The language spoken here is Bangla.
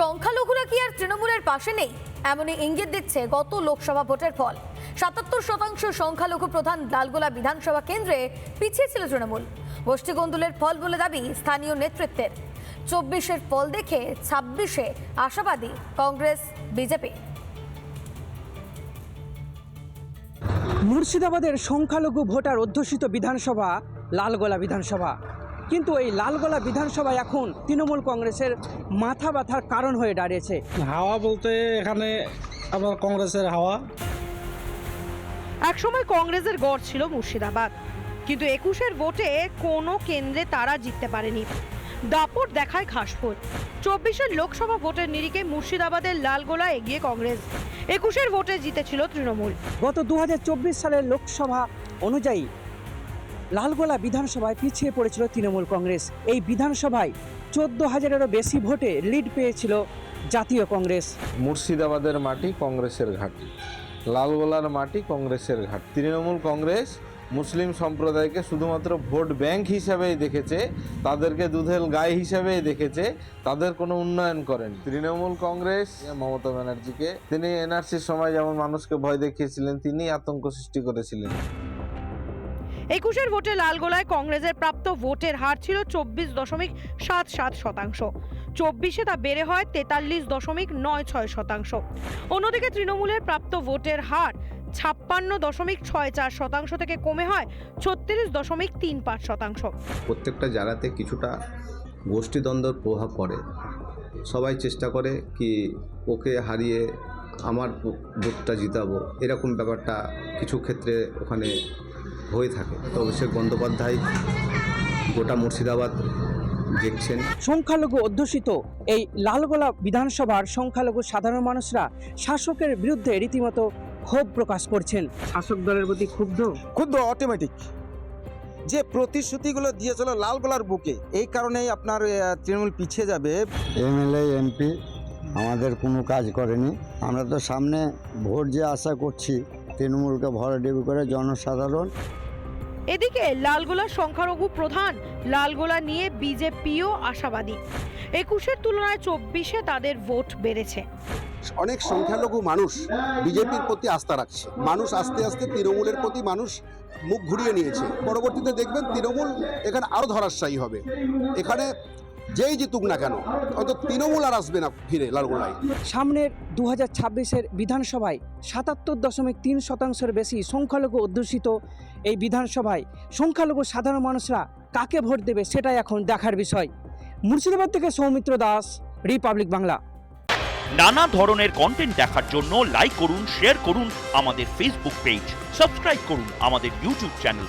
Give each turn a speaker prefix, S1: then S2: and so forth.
S1: সংখ্যালঘুরা কি আর তৃণমূলের পাশে নেই? এমনই ইঙ্গিত দিচ্ছে গত লোকসভা ভোটের ফল। সাতাত্তর শতাংশ সংখ্যালঘু প্রধান লালগোলা বিধানসভা কেন্দ্রে পিছিয়ে ছিল তৃণমূল। গোষ্ঠীগোন্দলের ফল বলে দাবি স্থানীয় নেতৃত্বের। চব্বিশের ফল দেখে ছাব্বিশে আশাবাদী কংগ্রেস, বিজেপি।
S2: মুর্শিদাবাদের সংখ্যালঘু ভোটার অধ্যুষিত বিধানসভা, লালগোলা বিধানসভা। কিন্তু এই লালগোলা বিধানসভা এখন তৃণমূল কংগ্রেসের মাথা ব্যথার কারণ হয়ে দাঁড়িয়েছে।
S3: হাওয়া বলতে এখানে আবার কংগ্রেসের হাওয়া।
S4: একসময় কংগ্রেসের গড় ছিল মুর্শিদাবাদ কিন্তু একুশের ভোটে কোনো কেন্দ্রে তারা জিততে পারেনি। দাপট দেখায় ঘাসফুল চব্বিশের লোকসভা ভোটের নিরিখে মুর্শিদাবাদের লালগোলা এগিয়ে কংগ্রেস। একুশের ভোটে জিতেছিল তৃণমূল।
S2: গত দু হাজার চব্বিশ সালের লোকসভা অনুযায়ী লালগোলা বিধানসভায় পিছিয়ে পড়েছিল তৃণমূল কংগ্রেস। এই বিধানসভায় চোদ্দ হাজারেরও বেশি ভোটে লিড পেয়েছিল জাতীয় কংগ্রেস।
S5: মুর্শিদাবাদের মাটি কংগ্রেসের ঘাঁটি, লালগোলার মাটি কংগ্রেসের ঘাট। তৃণমূল কংগ্রেস মুসলিম সম্প্রদায়কে শুধুমাত্র ভোট ব্যাংক হিসাবেই দেখেছে, তাদেরকে দুধেল গায়ে হিসাবেই দেখেছে, তাদের কোনো উন্নয়ন করেন। তৃণমূল কংগ্রেস মমতা ব্যানার্জিকে, তিনি এনআরসির সময় যেমন মানুষকে ভয় দেখিয়েছিলেন তিনি আতঙ্ক সৃষ্টি করেছিলেন।
S4: একুশের ভোটে লালগোলায় কংগ্রেসের প্রাপ্ত ভোটের হার ছিল চব্বিশ দশমিক সাত সাত শতাংশ। চব্বিশে তা বেড়ে হয় তেতাল্লিশ দশমিক নয় ছয় শতাংশ। অন্যদিকে তৃণমূলের প্রাপ্ত ভোটের হার ছাপ্পান্ন দশমিক ছয় চার শতাংশ থেকে কমে হয় ছত্রিশ দশমিক তিন পাঁচ শতাংশ।
S6: প্রত্যেকটা জায়গাতে কিছুটা গোষ্ঠীদ্বন্দ্বের প্রভাব পড়ে। সবাই চেষ্টা করে কি ওকে হারিয়ে আমার ভোটটা জিতাবো। এরকম ব্যাপারটা কিছু ক্ষেত্রে ওখানে হয়ে থাকে। তো অভিষেক বন্দ্যোপাধ্যায় গোটা মুর্শিদাবাদ দেখছেন।
S2: সংখ্যালঘু অধ্যুষিত এই লালগোলা বিধানসভার সংখ্যালঘু সাধারণ মানুষরা শাসকের বিরুদ্ধে রীতিমতো ক্ষোভ প্রকাশ করছেন। শাসক দলের প্রতি ক্ষুব্ধ?
S7: ক্ষুব্ধ অটোমেটিক যে প্রতিশ্রুতিগুলো দিয়েছিল লালগোলার বুকে এই কারণেই আপনার তৃণমূল পিছিয়ে যাবে।
S8: এমএলএ এমপি আমাদের কোনো কাজ করেনি। আমরা তো সামনে ভোট যে আশা করছি তৃণমূলকে ভরাডুবি করে জনসাধারণ।
S4: এদিকে লালগোলার সংখ্যালঘু প্রধান লালগোলা নিয়ে বিজেপিও আশাবাদী। একুশের তুলনায় চব্বিশে তাদের ভোট বেড়েছে।
S9: অনেক সংখ্যালঘু মানুষ বিজেপির প্রতি আস্থা রাখছে। মানুষ আস্তে আস্তে তৃণমূলের প্রতি মানুষ মুখ ঘুরিয়ে নিয়েছে। পরবর্তীতে দেখবেন তৃণমূল এখানে আরও ধরাশায়ী হবে। এখানে যেই জিতুক না কেন হয়তো তৃণমূল আর আসবে না ফিরে লালগোলায়।
S2: সামনের দু হাজার ছাব্বিশের বিধানসভায় সাতাত্তর দশমিক তিন শতাংশের বেশি সংখ্যালঘু অধ্যুষিত এই বিধানসভায় সংখ্যালঘু সাধারণ মানুষরা কাকে ভোট দেবে সেটাই এখন দেখার বিষয়। মুর্শিদাবাদ থেকে সৌমিত্র দাস রিপাবলিক বাংলা।
S10: নানা ধরনের কন্টেন্ট দেখার জন্য লাইক করুন শেয়ার করুন আমাদের ফেসবুক পেজ সাবস্ক্রাইব করুন আমাদের ইউটিউব চ্যানেল